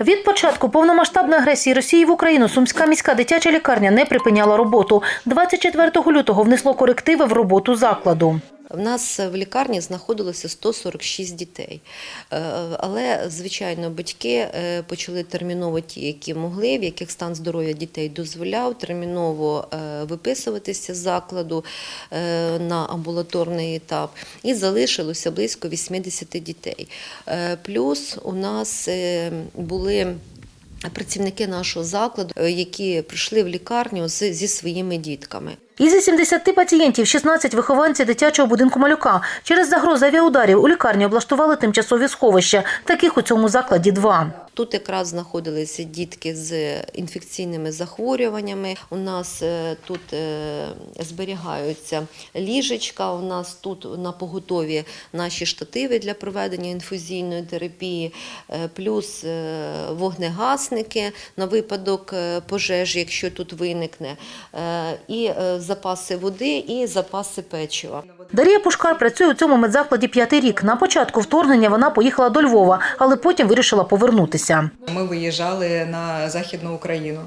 Від початку повномасштабної агресії Росії в Україну Сумська міська дитяча лікарня не припиняла роботу. 24 лютого внесло корективи в роботу закладу. В нас в лікарні знаходилося 146 дітей, Е, але звичайно батьки е, почали терміново ті, які могли, в яких стан здоров'я дітей дозволяв, терміново е, виписуватися з закладу на амбулаторний етап, і залишилося близько 80 дітей. Плюс у нас були. Працівники нашого закладу, е, які прийшли в лікарню з- зі своїми дітками. Із 70 пацієнтів 16 вихованці дитячого будинку малюка. Через загрозу авіаударів у лікарні облаштували тимчасові сховища. Таких у цьому закладі два. Тут якраз знаходилися дітки з інфекційними захворюваннями. У нас е, тут е, зберігаються ліжечка. У нас тут на поготові наші штативи для проведення інфузійної терапії, е, плюс вогнегасники на випадок пожежі, якщо тут виникне, і запаси води, і запаси печива. Дар'я Пушкар працює у цьому медзакладі п'ятий рік. На початку вторгнення вона поїхала до Львова, але потім вирішила повернутися. Ми виїжджали на Західну Україну.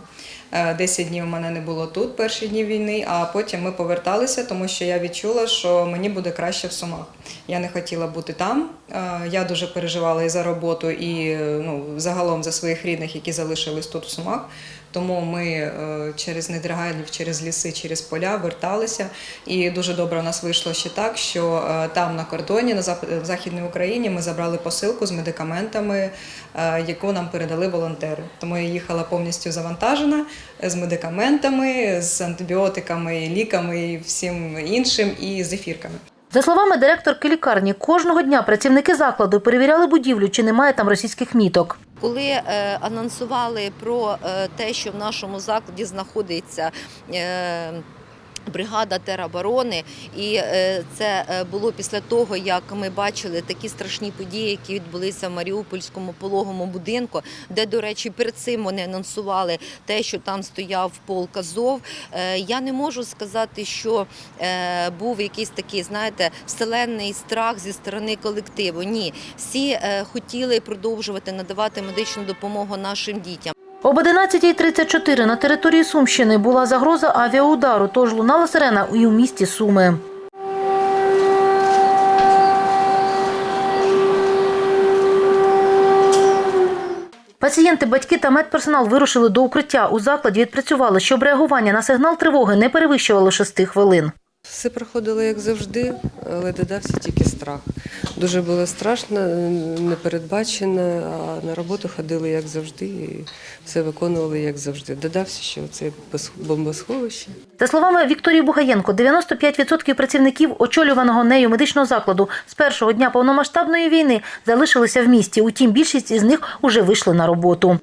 Е, 10 днів у мене не було тут, перші дні війни, а потім ми поверталися, тому що я відчула, що мені буде краще в Сумах. Я не хотіла бути там. Е, Я дуже переживала і за роботу, і е, ну, загалом за своїх рідних, які залишились тут в Сумах. Тому ми е, через Недригалів, через ліси, через поля верталися. І дуже добре у нас вийшло ще так, що е, там на кордоні, на Західній Україні, ми забрали посилку з медикаментами, е, яку нам передали волонтери. Тому я їхала повністю завантажена з медикаментами, з антибіотиками, ліками і всім іншим, і з ефірками. За словами директорки лікарні, кожного дня працівники закладу перевіряли будівлю, чи немає там російських міток. Коли е, анонсували про е, те, що в нашому закладі знаходиться е, бригада тероборони, і е, це е, було після того, як ми бачили такі страшні події, які відбулися в Маріупольському пологому будинку, де, до речі, перед цим вони анонсували те, що там стояв полк Азов. Е, Я не можу сказати, що був якийсь такий, знаєте, вселенний страх зі сторони колективу. Ні, всі хотіли продовжувати надавати медичну допомогу нашим дітям. Об 11.34 на території Сумщини була загроза авіаудару, тож лунала сирена і у місті Суми. Пацієнти, батьки та медперсонал вирушили до укриття. У закладі відпрацювали, щоб реагування на сигнал тривоги не перевищувало 6 хвилин. Все проходило як завжди, але додався тільки страх. Дуже було страшно, непередбачено, а на роботу ходили як завжди, і все виконували як завжди. Додався ще оце бомбосховище. За словами Вікторії Бугаєнко, 95% працівників очолюваного нею медичного закладу з першого дня повномасштабної війни залишилися в місті. Утім, більшість із них уже вийшли на роботу.